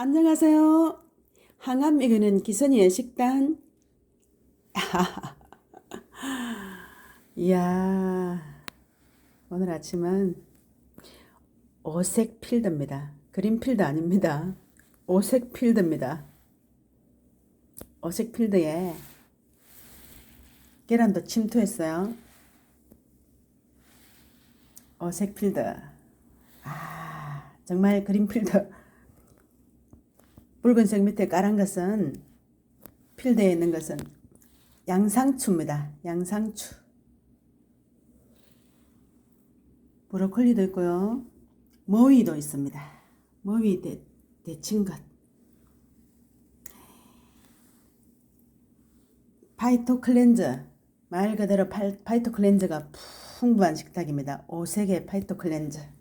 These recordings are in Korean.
안녕하세요. 항암 이 그는 기선이의 식단. 이야, 오늘 아침은 오색 필드입니다. 그린 필드 아닙니다. 오색 필드입니다. 오색 필드에 계란도 침투했어요. 오색 필드. 아, 정말 그린 필드. 붉은색 밑에 까란 것은 필드에 있는 것은 양상추입니다. 양상추. 브로콜리도 있고요. 머위도 있습니다. 머위 대, 데친 것. 파이토 클렌저. 말 그대로 팔, 파이토 클렌저가 풍부한 식탁입니다. 5색의 파이토 클렌저.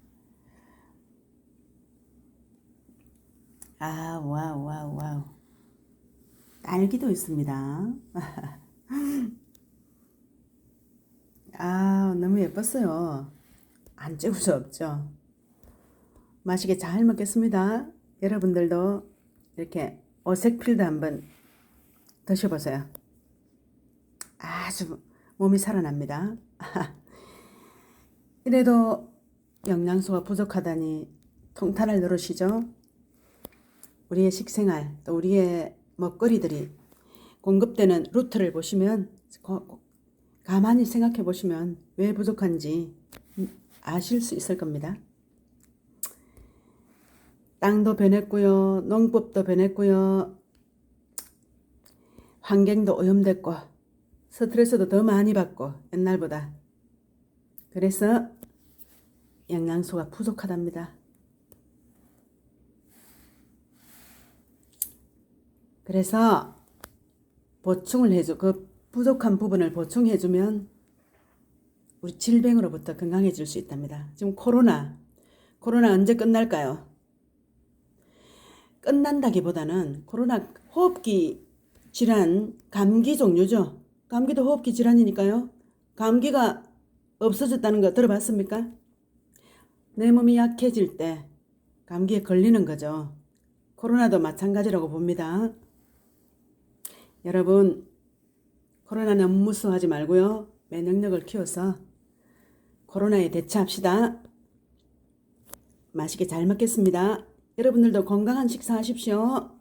아, 와우, 와우, 와우. 딸기도 있습니다. 아, 너무 예뻤어요. 안 찍을 수 없죠. 맛있게 잘 먹겠습니다. 여러분들도 이렇게 어색필드 한번 드셔보세요. 아주 몸이 살아납니다. 이래도 영양소가 부족하다니 통탄할 노릇이죠. 우리의 식생활, 또 우리의 먹거리들이 공급되는 루트를 보시면 고- 가만히 생각해 보시면 왜 부족한지 아실 수 있을 겁니다. 땅도 변했고요. 농법도 변했고요. 환경도 오염됐고 스트레스도 더 많이 받고 옛날보다 그래서 영양소가 부족하답니다. 그래서 보충을 해줘 그 부족한 부분을 보충해주면 우리 질병으로부터 건강해질 수 있답니다. 지금 코로나 코로나 언제 끝날까요? 끝난다기보다는 코로나 호흡기 질환 감기 종류죠. 감기도 호흡기 질환이니까요. 감기가 없어졌다는 거 들어봤습니까? 내 몸이 약해질 때 감기에 걸리는 거죠. 코로나도 마찬가지라고 봅니다. 여러분, 코로나는 무수하지 말고요. 면역력을 키워서 코로나에 대처합시다. 맛있게 잘 먹겠습니다. 여러분들도 건강한 식사 하십시오.